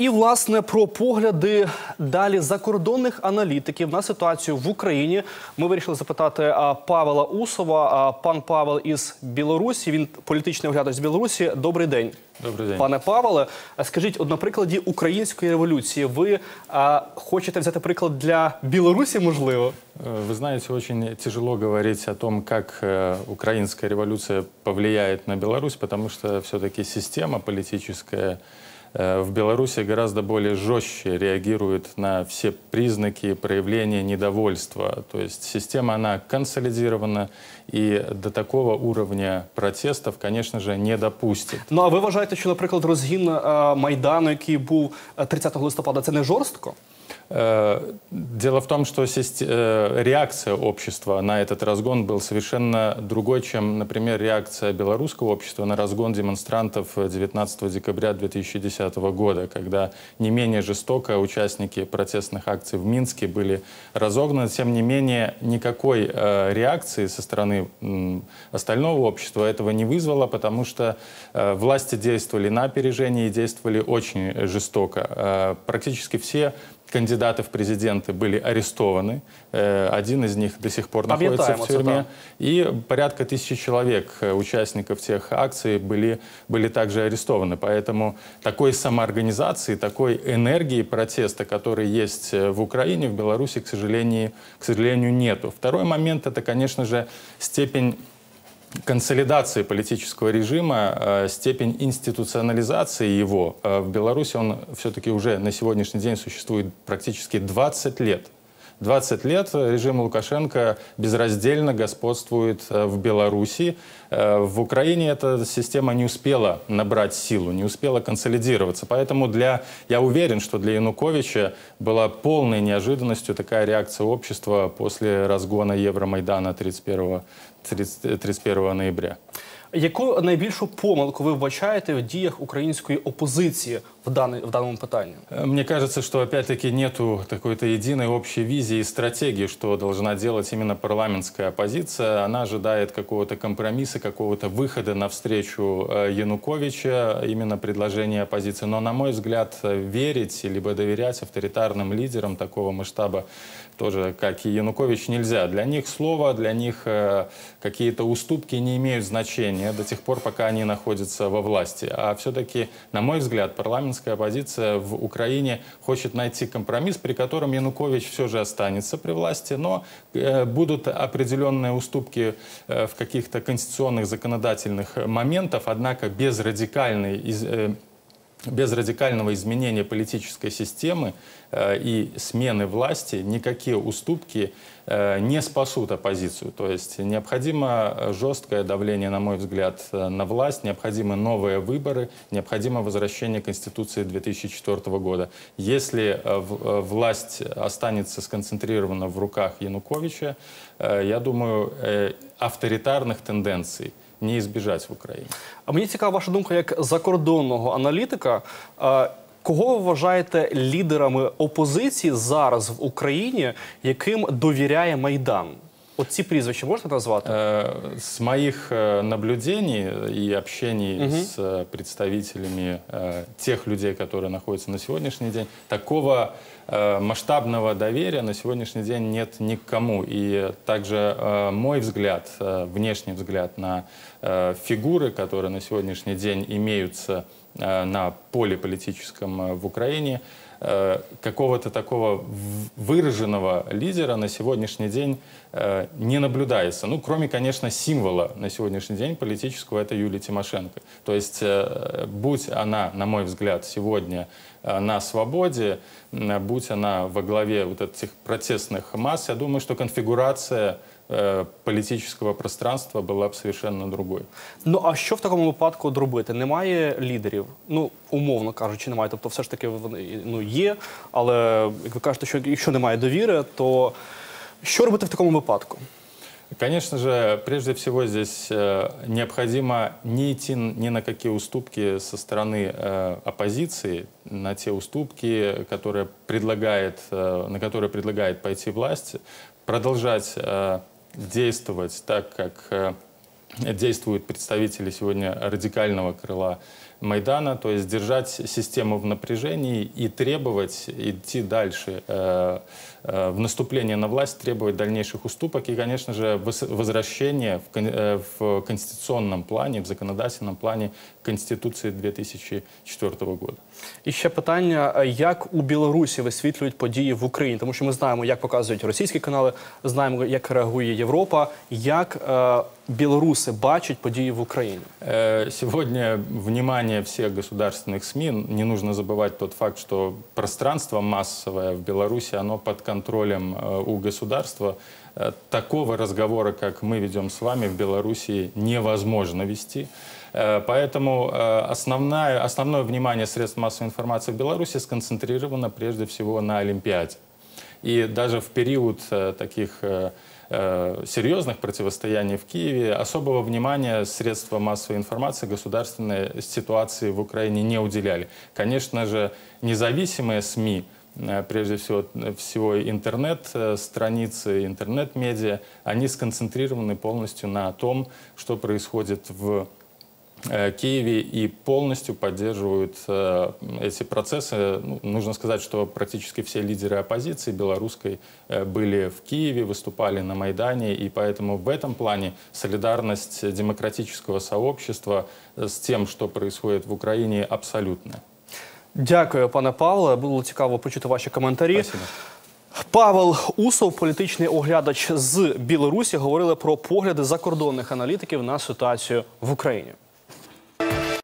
І власне про погляди далі закордонних аналітиків на ситуацію в Україні. Ми вирішили запитати а, Павела Усова. А, пан Павел із Білорусі. Він політичний оглядач з Білорусі. Добрий день. Добрий день. Пане Павеле, а скажіть, от на прикладі української революції, ви а, хочете взяти приклад для Білорусі, можливо? Э, Вы знаете, очень тяжело говорить о том, как э, украинская революция повлияет на Беларусь, потому что все-таки система политическая э, в Беларуси гораздо более жестче реагирует на все признаки проявления недовольства. То есть система, она консолидирована и до такого уровня протестов, конечно же, не допустит. Ну а ви вважаєте, що, наприклад, розгін а, майдану, який був а, 30 листопада, це не жорстко? Э, Дело в том, что э, реакция общества на этот разгон был совершенно другой, чем, например, реакция белорусского общества на разгон демонстрантов 19 декабря 2010 года, когда не менее жестоко участники протестных акций в Минске были разогнаны. Тем не менее, никакой э, реакции со стороны остального общества этого не вызвало, потому что власти действовали на опережение и действовали очень жестоко. Практически все кандидаты в президенты были арестованы. Э, Один из них до сих пор находится в тюрьме. так. И порядка тысячи человек, э, участников тех акций, были, были также арестованы. Поэтому такой самоорганизации, такой энергии протеста, которая есть э, в Украине, в Беларуси, к сожалению, к сожалению, нету. Второй момент – это, конечно же, степень консолидации политического режима, э, степень институционализации его. Э, В Беларуси он все-таки уже на сегодняшний день существует практически 20 лет. 20 лет режим Лукашенко безраздельно господствует э, в Беларуси. Э, В Украине эта система не успела набрать силу, не успела консолидироваться. Поэтому для, я уверен, что для Януковича была полной неожиданностью такая реакция общества после разгона Евромайдана 31, 30 31 ноября. Яку найбільшу помилку ви вбачаєте в діях української опозиції в, даний, в даному питанні? Э, Мне кажется, что опять-таки нету такой-то единой общей визии и стратегии, что должна делать именно парламентская оппозиция. Она ожидает какого-то компромисса, какого-то выхода навстречу э, Януковича, именно предложения оппозиции. Но, на мой взгляд, верить либо доверять авторитарным лидерам такого масштаба, тоже как и Янукович, нельзя. Для них слово, для них э, какие-то уступки не имеют значения до тех пор, пока они находятся во власти. А все-таки, на мой взгляд, парламентская оппозиция в Украине хочет найти компромисс, при котором Янукович все же останется при власти, но э, будут определенные уступки э, в каких-то конституционных законодательных моментах, однако без радикальной э, без радикального изменения политической системы э, и смены власти никакие уступки э, не спасут оппозицию. То есть необходимо жесткое давление, на мой взгляд, э, на власть, необходимы новые выборы, необходимо возвращение Конституции 2004 года. Если власть останется сконцентрирована в руках Януковича, я думаю, авторитарных тенденций не збіжать в Україні. А мені цікава ваша думка як закордонного аналітика. Кого ви вважаєте лідерами опозиції зараз в Україні, яким довіряє Майдан? От ці прізвища можете назвати? Э, С моих э, наблюдений и общений с э, представителями э, тех людей, которые находятся на сегодняшний день, такого масштабного доверия на сегодняшний день нет никому. И также мой взгляд, внешний взгляд на фигуры, которые на сегодняшний день имеются на поле политическом э, в Украине, э, какого-то такого выраженного лидера на сегодняшний день э, не наблюдается. Ну, кроме, конечно, символа на сегодняшний день политического, это Юлия Тимошенко. То есть, э, будь она, на мой взгляд, сегодня э, на свободе, будь она во главе вот этих протестных масс, я думаю, что конфигурация э, политического пространства была бы совершенно другой. Ну а що в такому випадку от робити? Немає лідерів. Ну умовно кажучи, немає. Тобто, все ж таки вони ну є. Але як ви кажете, що якщо немає довіри, то що робити в такому випадку? Конечно же, прежде всего здесь э, необходимо не идти ни на какие уступки со стороны э, оппозиции, на те уступки, которые предлагает, э, на которые предлагает пойти власть, продолжать э, действовать так, как э, действуют представители сегодня радикального крыла Майдана, то есть держать систему в напряжении и требовать идти дальше э, э, в наступление на власть, требовать дальнейших уступок и, конечно же, вос- возвращение в, кон- э, в конституционном плане, в законодательном плане Конституции 2004 года. І ще питання: е, як у Білорусі висвітлюють події в Україні? Тому що ми знаємо, як показують російські канали, знаємо, як реагує Європа, як е, білоруси бачать події в Україні. Э, Сегодня внимание всех государственных СМИ, не нужно забывать тот факт, что пространство массовое в Беларуси, оно под контролем э, у государства. Э, Такого разговора, как мы ведем с вами в Беларуси, невозможно вести. Э, Поэтому основное, основное внимание средств массовой информации в Беларуси сконцентрировано прежде всего на Олимпиаде. И даже в период таких серьезных противостояний в Киеве особого внимания средства массовой информации государственной ситуации в Украине не уделяли. Конечно же, независимые СМИ, э, прежде всего, всего интернет-страницы, интернет-медиа, они сконцентрированы полностью на том, что происходит в э, Киеве и полностью поддерживают э, эти процессы. Ну, нужно сказать, что практически все лидеры оппозиции белорусской э, были в Киеве, выступали на Майдане, и поэтому в этом плане солидарность демократического сообщества э, с тем, что происходит в Украине, абсолютная. Дякую, пане Павле. Було цікаво почути ваші коментарі. Спасибо. Павел Усов, політичний оглядач з Білорусі, говорили про погляди закордонних аналітиків на ситуацію в Україні.